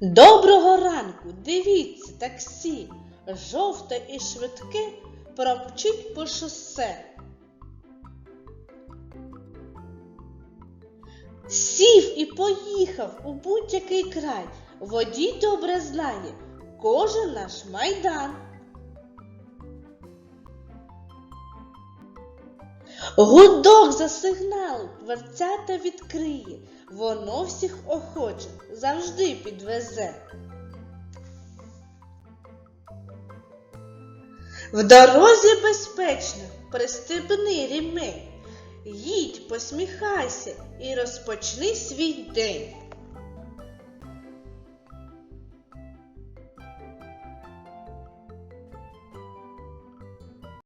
Доброго ранку, дивіться, таксі, жовте і швидке промчить по шосе. Сів і поїхав у будь-який край. Водій добре знає кожен наш майдан. Гудок за сигнал дверцята відкриє, воно всіх охоче завжди підвезе. В дорозі безпечно пристебни рімень, їдь, посміхайся і розпочни свій день.